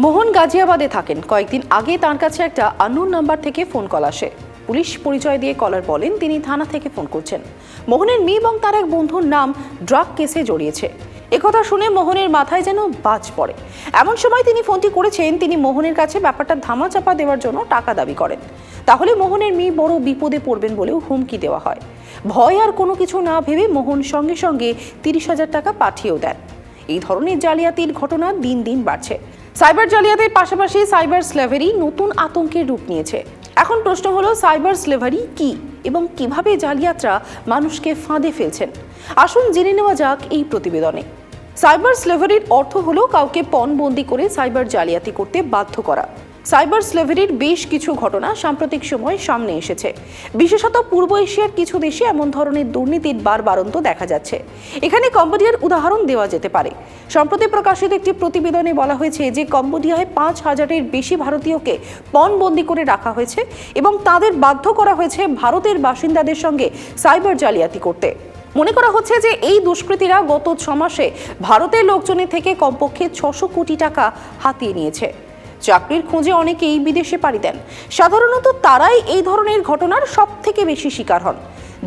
মোহন গাজিয়াবাদে থাকেন। কয়েকদিন আগে তার কাছে একটা আনুন নাম্বার থেকে ফোন কল আসে। পুলিশ পরিচয় দিয়ে কলার বলেন, তিনি থানা থেকে ফোন করছেন। মোহনের মেয়ে এবং তার এক বন্ধুর নাম ড্রাগ কেসে জড়িয়েছে। একথা শুনে মোহনের মাথায় যেন বাজ পড়ে। এমন সময় তিনি ফোনটি করেছেন, তিনি মোহনের কাছে ব্যাপারটা ধামাচাপা দেওয়ার জন্য টাকা দাবি করেন। তাহলে মোহনের মেয়ে বড় বিপদে পড়বেন বলেও হুমকি দেওয়া হয়। ভয় আর কোনো কিছু না ভেবে মোহন সঙ্গে সঙ্গে তিরিশ হাজার টাকা পাঠিয়েও দেন। এই ধরনের জালিয়াতির ঘটনা দিন দিন বাড়ছে। সাইবার জালিয়াতির পাশাপাশি সাইবার স্লেভারি নতুন আতঙ্কের রূপ নিয়েছে। এখন প্রশ্ন হলো, সাইবার স্লেভারি কি এবং কীভাবে জালিয়াতরা মানুষকে ফাঁদে ফেলছেন? আসুন জেনে নেওয়া যাক এই প্রতিবেদনে। সাইবার স্লেভারির অর্থ হলো কাউকে পণবন্দি করে সাইবার জালিয়াতি করতে বাধ্য করা। সাইবার স্লেভারির বেশ কিছু ঘটনা সাম্প্রতিক সময়ে সামনে এসেছে। বিশেষত পূর্ব এশিয়ার কিছু দেশে এমন ধরনের দুর্নীতির বার বারবারন্ত দেখা যাচ্ছে। এখানে কম্বোডিয়ার উদাহরণ দেওয়া যেতে পারে। সম্প্রতি প্রকাশিত একটি প্রতিবেদনে বলা হয়েছে যে, কম্বোডিয়ায় পাঁচ হাজারের বেশি ভারতীয়কে পণবন্দি করে রাখা হয়েছে এবং তাদের বাধ্য করা হয়েছে ভারতের বাসিন্দাদের সঙ্গে সাইবার জালিয়াতি করতে। মনে করা হচ্ছে যে, এই দুষ্কৃতীরা গত ছমাসে ভারতের লোকজনের থেকে কমপক্ষে ছশো কোটি টাকা হাতিয়ে নিয়েছে। চাকরির খোঁজে অনেকেই বিদেশে পাড়ি দেন। সাধারণত তারাই এই ধরনের ঘটনার সব থেকে বেশি শিকার হন।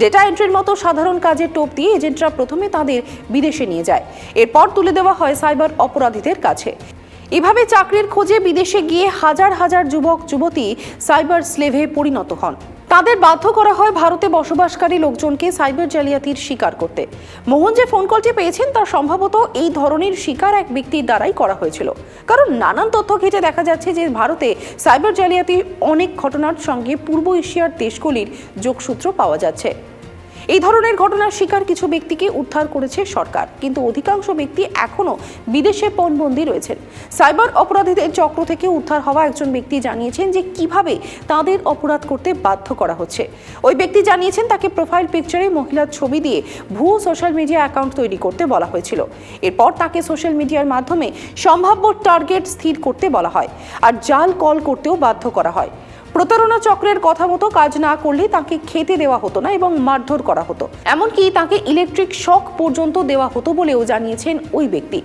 ডেটা এন্ট্রির মতো সাধারণ কাজে টোপ দিয়ে এজেন্টরা প্রথমে তাদের বিদেশে নিয়ে যায়। এরপর তুলে দেওয়া হয় সাইবার অপরাধীদের কাছে। এভাবে চাকরির খোঁজে বিদেশে গিয়ে হাজার হাজার যুবক, যুবতী সাইবার স্লেভে পরিণত হন। তাদের বাধ্য করা হয় ভারতে বসবাসকারী লোকজনকে সাইবার জালিয়াতির শিকার করতে। মোহন যে ফোন কলটি পেয়েছেন, তা সম্ভবত এই ধরনের শিকার এক ব্যক্তির দ্বারাই করা হয়েছিল। কারণ নানান তথ্য ঘেটে দেখা যাচ্ছে যে ভারতে সাইবার জালিয়াতির অনেক ঘটনার সঙ্গে পূর্ব এশিয়ার দেশগুলির যোগসূত্র পাওয়া যাচ্ছে। এই ধরনের ঘটনার শিকার কিছু ব্যক্তিকে উদ্ধার করেছে সরকার, কিন্তু অধিকাংশ ব্যক্তি এখনও বিদেশে পণবন্দী রয়েছেন। সাইবার অপরাধীদের চক্র থেকে উদ্ধার হওয়া একজন ব্যক্তি জানিয়েছেন যে কীভাবে তাদের অপরাধ করতে বাধ্য করা হচ্ছে। ওই ব্যক্তি জানিয়েছেন তাকে প্রোফাইল পিকচারে মহিলার ছবি দিয়ে ভুয়ো সোশ্যাল মিডিয়া অ্যাকাউন্ট তৈরি করতে বলা হয়েছিল। এরপর তাকে সোশ্যাল মিডিয়ার মাধ্যমে সম্ভাব্য টার্গেট স্থির করতে বলা হয়, আর জাল কল করতেও বাধ্য করা হয়। প্রতারণা চক্রের কথা মতো কাজ না করলে তাকে খেতে দেওয়া হতো না এবং মারধর করা হতো। এমনকি তাকে ইলেকট্রিক শক পর্যন্ত দেওয়া হতো বলেও জানিয়েছেন ওই ব্যক্তি।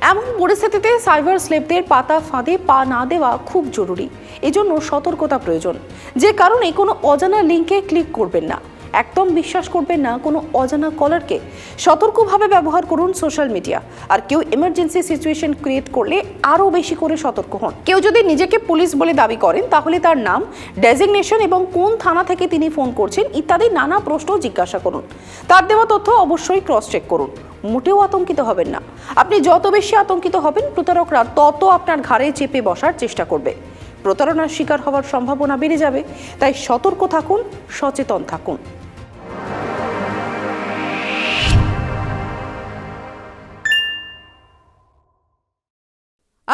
এমন পরিস্থিতিতে সাইবার স্লেপদের পাতা ফাঁদে পা না দেওয়া খুব জরুরি। এজন্য সতর্কতা প্রয়োজন। যে কারণে কোনো অজানা লিঙ্কে ক্লিক করবেন না। একদম বিশ্বাস করবেন না কোনো অজানা কলারকে সতর্কভাবে ব্যবহার করুন সোশ্যাল মিডিয়া আর কেউ এমার্জেন্সি সিচুয়েশন ক্রিয়েট করলে আরও বেশি করে সতর্ক হন। কেউ যদি নিজেকে পুলিশ বলে দাবি করেন, তাহলে তার নাম ডেজিগনেশন এবং কোন থানা থেকে তিনি ফোন করছেন ইত্যাদি নানা প্রশ্ন জিজ্ঞাসা করুন। তার দেওয়া তথ্য অবশ্যই ক্রস চেক করুন। মোটেও আতঙ্কিত হবেন না। আপনি যত বেশি আতঙ্কিত হবেন, প্রতারকরা তত আপনার ঘাড়ে চেপে বসার চেষ্টা করবে। প্রতারণার শিকার হওয়ার সম্ভাবনা বেড়ে যাবে। তাই সতর্ক থাকুন, সচেতন থাকুন।